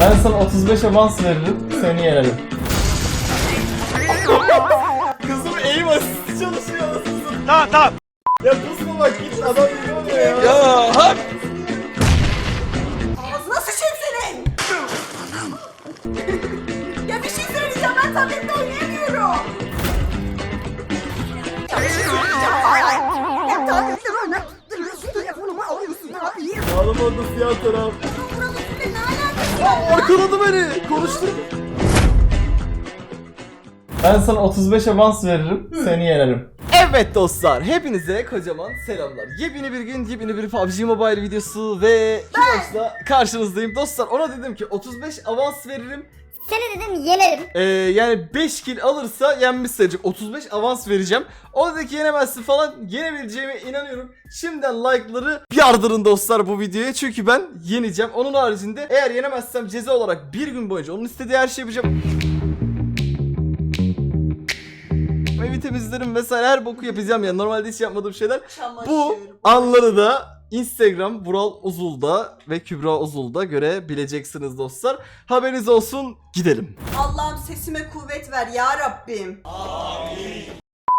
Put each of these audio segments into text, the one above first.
Ben sana 35 avans veririm, seni yenerim. Kızım aim assist çalışıyor anasını Tamam tamam. Ya pusma bak git adam oluyor ya. Ya hak. Ağzına sıçayım senin. ya bir şey söyleyeceğim ben tablette oynayamıyorum. Ya bir şey söyleyeceğim. Ya tablette oynayamıyorsun. Telefonumu alıyorsun abi. Ağlama orada siyah taraf. Arkaladı beni. Konuştur. Ben sana 35 avans veririm, seni yenerim. Evet dostlar, hepinize kocaman selamlar. Yepyeni bir gün, yepyeni bir PUBG Mobile videosu ve Kilox'la karşınızdayım. Dostlar ona dedim ki 35 avans veririm. Seni dedim yenerim. Ee, yani 5 kill alırsa yenmiş sayacak. 35 avans vereceğim. O dedi ki yenemezsin falan. Yenebileceğime inanıyorum. Şimdiden like'ları yardırın dostlar bu videoya. Çünkü ben yeneceğim. Onun haricinde eğer yenemezsem ceza olarak bir gün boyunca onun istediği her şeyi yapacağım. Evi temizlerim vesaire her boku yapacağım yani normalde hiç yapmadığım şeyler. Bu anları da Instagram Vural Uzul'da ve Kübra Uzul'da görebileceksiniz dostlar. Haberiniz olsun gidelim. Allah'ım sesime kuvvet ver ya Rabbim.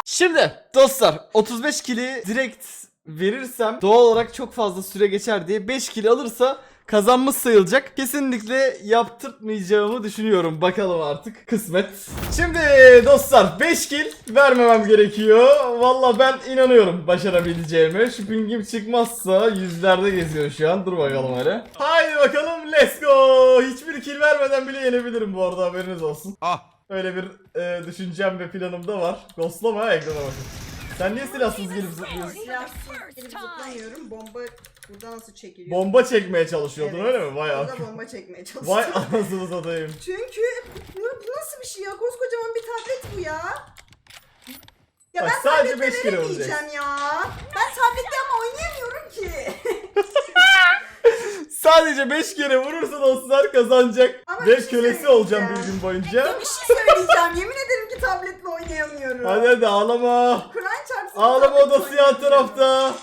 Şimdi dostlar 35 kili direkt verirsem doğal olarak çok fazla süre geçer diye 5 kili alırsa kazanmış sayılacak. Kesinlikle yaptırtmayacağımı düşünüyorum. Bakalım artık kısmet. Şimdi dostlar 5 kill vermemem gerekiyor. Valla ben inanıyorum başarabileceğime. Şu pingim çıkmazsa yüzlerde geziyor şu an. Dur bakalım hele. Haydi bakalım let's go. Hiçbir kill vermeden bile yenebilirim bu arada haberiniz olsun. Ah. Öyle bir e, düşüncem ve planım da var. Ghostlama ekrana bakın. Sen niye silahsız gelip zıplıyorsun? Silahsız gelip zıplamıyorum. Bomba burada nasıl çekiliyor? Bomba çekmeye çalışıyordun Evet. öyle mi? Vay Burada bomba çekmeye çalıştım. Vay anasını satayım. Çünkü bu, bu nasıl bir şey ya? Koskocaman bir tablet bu ya. Ya Bak, ben sadece tablette beş kere veremeyeceğim ya. Ben tablette ama oynayamıyorum ki. Sadece 5 kere vurursa dostlar kazanacak. Ama bir Ve şey kölesi olacağım bir söyleyeceğim. gün boyunca. bir şey söyleyeceğim. Yemin ederim ki tabletle oynayamıyorum. Hadi hadi ağlama. Kur'an çarpsın. Ağlama tabletle odası yan oynayamıyorum. tarafta.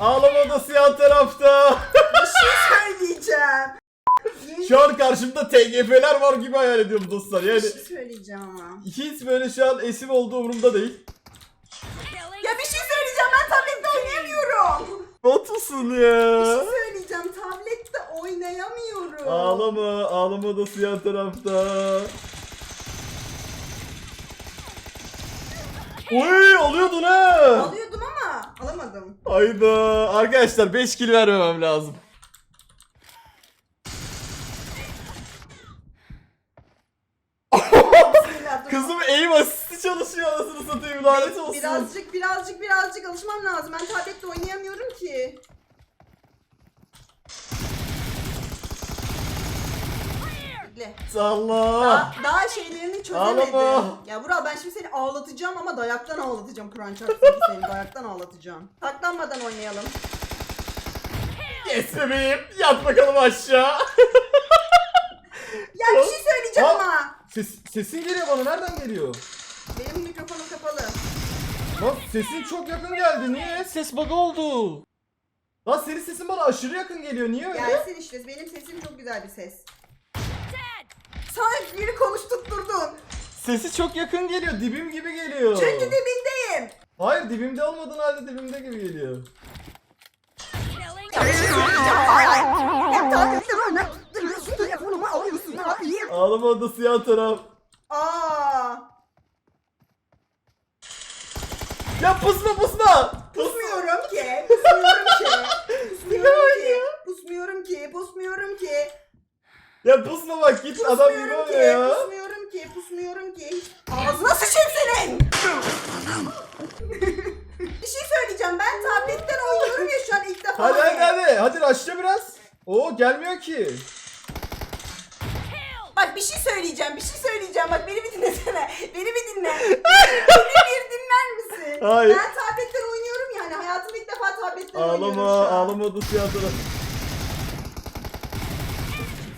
Ağlama odası yan tarafta. Bir şey söyleyeceğim. Şu an karşımda TGF'ler var gibi hayal ediyorum dostlar. Yani bir şey söyleyeceğim ama. hiç böyle şu an esim olduğu umurumda değil. Ya bir şey söyleyeceğim ben tablette oynayamıyorum. Bot musun Bir ya? şey söyleyeceğim tablette oynayamıyorum. Ağlama, ağlama odası yan tarafta. Oy alıyordun ha. Alıyordum Hayda. Arkadaşlar 5 kill vermemem lazım. Kızım aim asisti çalışıyor anasını satayım lanet olsun. Birazcık birazcık birazcık alışmam lazım. Ben tablette oynayamıyorum ki. Bekle. Allah. Daha, daha şeylerini çözemedim. Ağlama. Ya Vural ben şimdi seni ağlatacağım ama dayaktan ağlatacağım Kur'an çarpsın seni dayaktan ağlatacağım. Saklanmadan oynayalım. Yes bebeğim. Yat bakalım aşağı. Ya bir şey söyleyeceğim Aa. ama. Ses, sesin geliyor bana nereden geliyor? Benim mikrofonum kapalı. Lan sesin çok yakın geldi. Niye? Ses bug oldu. Lan senin sesin bana aşırı yakın geliyor. Niye öyle? Gelsin işte benim sesim çok güzel bir ses. Sana biri konuştutturdun. Sesi çok yakın geliyor. Dibim gibi geliyor. Çünkü dibindeyim. Hayır dibimde olmadığın halde dibimde gibi geliyor. Ağlama odası yan taraf. Aa. Ya pusma pusma. Pusmuyorum ki. Pusmuyorum ki. Pusmuyorum ki. Pusmuyorum ki. Pusmuyorum ki. Ya pusma bak git adam gibi Pusmuyorum ki. oluyor ya. Pusmuyorum ki. Pusmuyorum ki. Ağzına sıçayım senin. bir şey söyleyeceğim. Ben tabletten oynuyorum ya şu an ilk defa. Hadi hadi hadi. Hadi aşağı biraz. Oo gelmiyor ki. Bak bir şey söyleyeceğim. Bir şey söyleyeceğim. Bak beni bir dinlesene. Beni bir dinle. beni bir dinler misin? Hayır. Ben tabletten oynuyorum yani. Hayatımda ilk defa tabletten oynuyorum şu Ağlama an. ağlama odası yan taraf.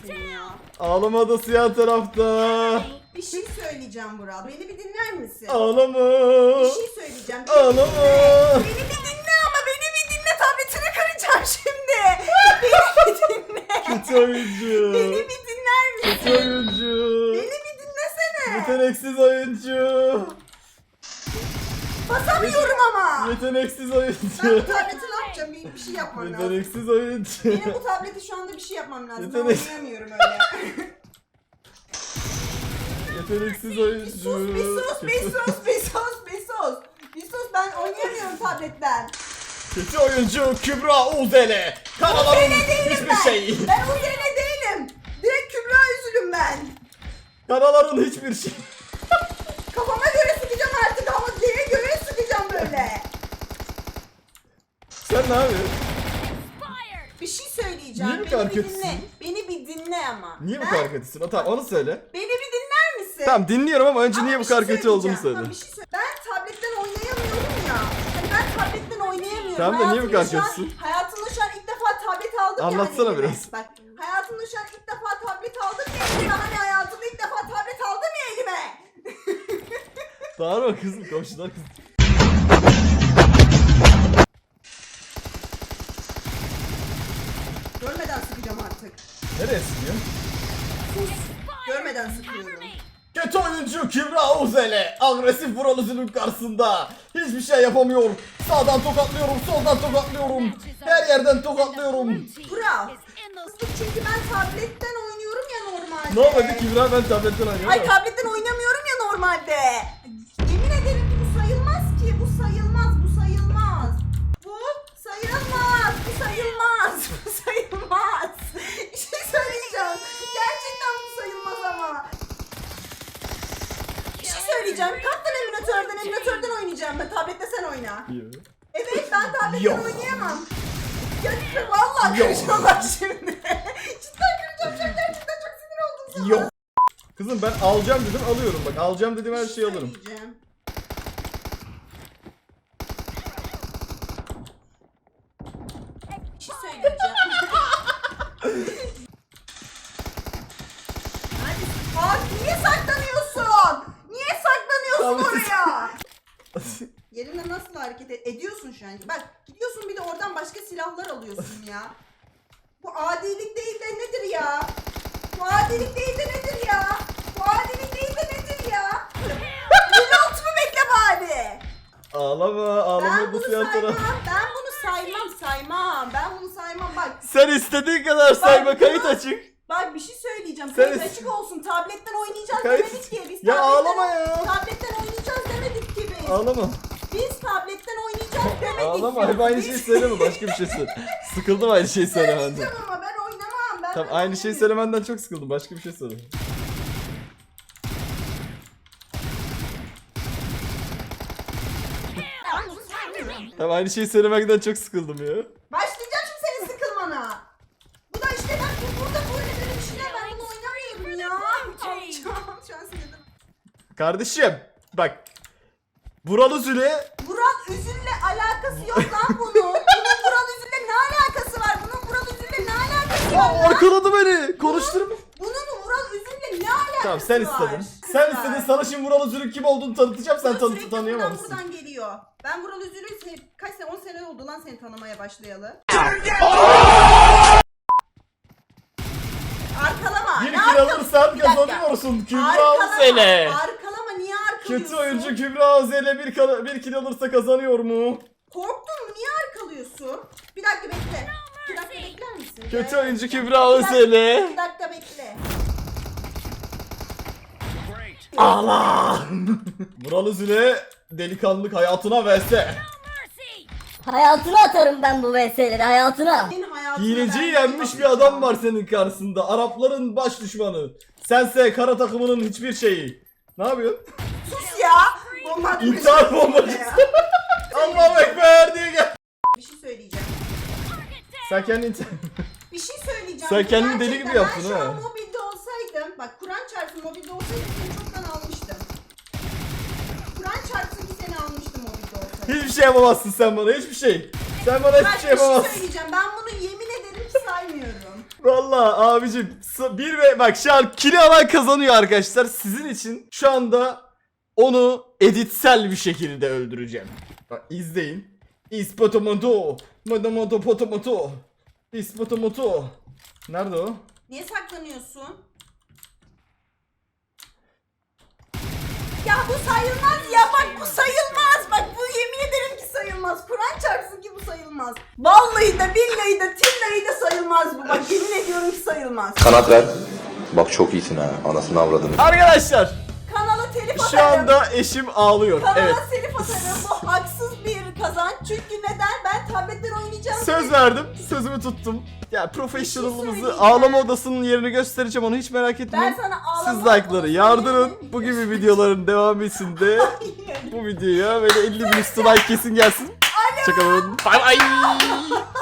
Senin ya. Ağlama odası yan tarafta. Bir şey söyleyeceğim Burak. Beni bir dinler misin? Ağlama. Bir şey söyleyeceğim. Ağlama. Beni bir dinle ama beni bir dinle. Tabletini kıracağım şimdi. beni bir dinle. Kötü oyuncu. Beni bir dinler misin? Kötü oyuncu. Beni bir dinlesene. Yeteneksiz oyuncu. Basamıyorum ama. Yeteneksiz Ben bu oyuncu. tableti ne yapacağım? Bir, bir şey yapmam lazım. Yeteneksiz oyuncu. Benim bu tableti şu anda bir şey yapmam lazım. Ben Yetenek- oynayamıyorum öyle. Yeteneksiz Bir oyuncu. sus, bir sus, bir sus, bir sus, bir sus. Bir sus ben oynayamıyorum tabletten. Kötü oyuncu Kübra Uzele değilim hiçbir ben. şey. Ben Uzele değilim. Direkt Kübra üzülüm ben. Kanaların hiçbir şey. Kafama göre sıkacağım artık ama diye göre sıkacağım böyle. Sen ne yapıyorsun? Bir şey söyleyeceğim. Niye bu Beni kadar bir kötüsün? dinle. Beni bir dinle ama. Niye bu Ben- kadar kötüsün? O, tamam onu söyle. Beni bir dinler misin? Tamam dinliyorum ama önce Ama niye bir bu kadar şey kötü söyle. Ha, bir şey söyle. Ben tabletten oynayamıyorum ya. Hani ben tabletten oynayamıyorum. Tamam da niye bu kadar Hayatımda şu an- kötüsün? Hayatımda şu an ilk defa tablet aldım Anlatsana yani. elime. biraz. Bak hayatımda şu an ilk defa tablet aldım ya elime. Hani hayatımda ilk defa tablet aldım ya elime. Bağırma kızım komşular kız. Nereye sıkıyor? Görmeden sıkıyorum. Kötü oyuncu Kübra Uzele agresif Vural Üzül'ün karşısında hiçbir şey yapamıyor. Sağdan tokatlıyorum, soldan tokatlıyorum. Her yerden tokatlıyorum. Vural. Çünkü ben tabletten oynuyorum ya normalde. Ne oldu Kübra ben tabletten oynuyorum. Ay tabletten oynamıyorum ya normalde. Yemin ederim ki bu sayılmaz ki. Bu sayılmaz. Bu sayılmaz. Bu sayılmaz. Bu sayılmaz. Bu sayılmaz. Bir şey söyleyeceğim. Gerçekten bu sayılmaz ama. Bir şey söyleyeceğim. Kaptan emülatörden emülatörden oynayacağım ben. Tablette sen oyna. Evet ben tabletten Yok. oynayamam. Ya vallahi Yok. kıracağım bak şimdi. Cidden kıracağım şu an gerçekten çok sinir oldum sana. Yok. Kızım ben alacağım dedim alıyorum bak alacağım dedim her şeyi alırım. Söyleyeceğim. Bir şey söyleyeceğim. Hadi bak niye saklanıyorsun? Niye saklanıyorsun Tabii. oraya? Yerinde nasıl hareket ed- ediyorsun şu an? Bak gidiyorsun bir de oradan başka silahlar alıyorsun ya. Bu adilik değil de nedir ya? Bu adilik değil de nedir ya? Bu adilik değil de nedir ya? Reload mu bekle bari? Ağlama Ben ağlama bu bunu saymam. Ben bunu saymam saymam. Ben bunu saymam. Bak Sen istediğin kadar sayma Bak, kayıt açık. bak bir şey söyleyeceğim. Sen Kayıt açık olsun. Tabletten oynayacağız Kayıt- demedik ki. Biz Ya tabletten- ağlama ya. Tabletten oynayacağız. Ağlama. Biz tabletten oynayacağız demedik. Ağlama hep aynı Biz- şeyi söyleme başka bir şey söyle. Sıkıldım aynı şeyi söylemenden. Söyleyeceğim ama ben oynamam. Ben Tamam aynı şeyi söylemenden çok sıkıldım başka bir şey söyle. Tamam aynı şeyi söylemekten çok sıkıldım ya. Başlayacağım şimdi senin sıkılmana. Bu da işte bak bu burada böyle böyle bir şeyler ben bunu oynamıyorum ya. Alacağım şu an sinirdim. Kardeşim bak. Buralı Züle Vural Üzül'le alakası yok lan bunun. Bunun Vural Üzül'le ne alakası var? Bunun Vural Üzül'le ne alakası var? Lan? arkaladı beni. Konuşturma. Bunun Vural Üzül'le ne alakası Tamam sen var? istedin. Sen Kızlar. istedin sana şimdi Vural Üzül'ün kim olduğunu tanıtacağım sen Vural tanı sürekli tanıyamamışsın. Buradan, buradan geliyor. Ben Vural Üzül'ü se- kaç sene 10 sene oldu lan seni tanımaya başlayalı. Arkalama. Bir ne kill arkalama? alırsan Bir dakika. kazanıyorsun Kübra Arkalama. Özele. Arkalama arkalıyorsun? Kötü oyuncu Kübra Özele bir, kala- bir kill alırsa kazanıyor mu? Korktun mu? Niye arkalıyorsun? Bir dakika bekle. Bir dakika bekler misin? Kötü oyuncu. Kübra Bir dakika- Özele. Bir dakika bekle. Allah! Vural Özele delikanlılık hayatına verse. Hayatına atarım ben bu VS'leri hayatına. Senin hayatına Hileciyi ben yenmiş bir adam var senin karşısında. Arapların baş düşmanı. Sense kara takımının hiçbir şeyi. Ne yapıyorsun? Ya. Bomba atmış. İntihar bombacısı. Allahu Ekber diye gel. Bir şey söyleyeceğim. Sen kendin Bir şey söyleyeceğim. Sen kendini deli Gerçekten gibi yaptın Ben şu ha. an mobilde olsaydım, bak Kur'an çarpsın mobilde olsaydım seni çoktan almıştım. Kur'an çarpsın ki seni almıştım mobilde olsaydım. hiçbir şey yapamazsın sen bana hiçbir şey. Sen bana Bak hiçbir bir şey şey yapamazsın. söyleyeceğim. Ben bunu yemin ederim ki saymıyorum. Vallahi abicim s- bir ve bak şu an kili alan kazanıyor arkadaşlar. Sizin için şu anda onu editsel bir şekilde öldüreceğim. Bak izleyin. İspotomoto. Modomoto potomoto. İspotomoto. Nerede o? Niye saklanıyorsun? Ya bu sayılmaz ya bak bu sayılmaz. Bak bu yemin ederim ki sayılmaz. Kur'an çarpsın ki bu sayılmaz. Vallahi de billahi de tillahi de sayılmaz bu. Bak yemin ediyorum ki sayılmaz. Kanat ver. Bak çok iyisin ha. Anasını avradını. Arkadaşlar. Şu anda eşim ağlıyor. Kanala Evet. atarım. Bu haksız bir kazanç. Çünkü neden? Ben tabletten oynayacağım. Söz verdim. Sözümü tuttum. Ya professional'ımızı söyleyeceğim. ağlama odasının yerini göstereceğim onu hiç merak Ben etmeyin. sana Siz like'ları yardırın. Bu gibi videoların devamı için de bu videoya böyle 50 bin üstü like kesin gelsin. Hoşçakalın. Bay bay.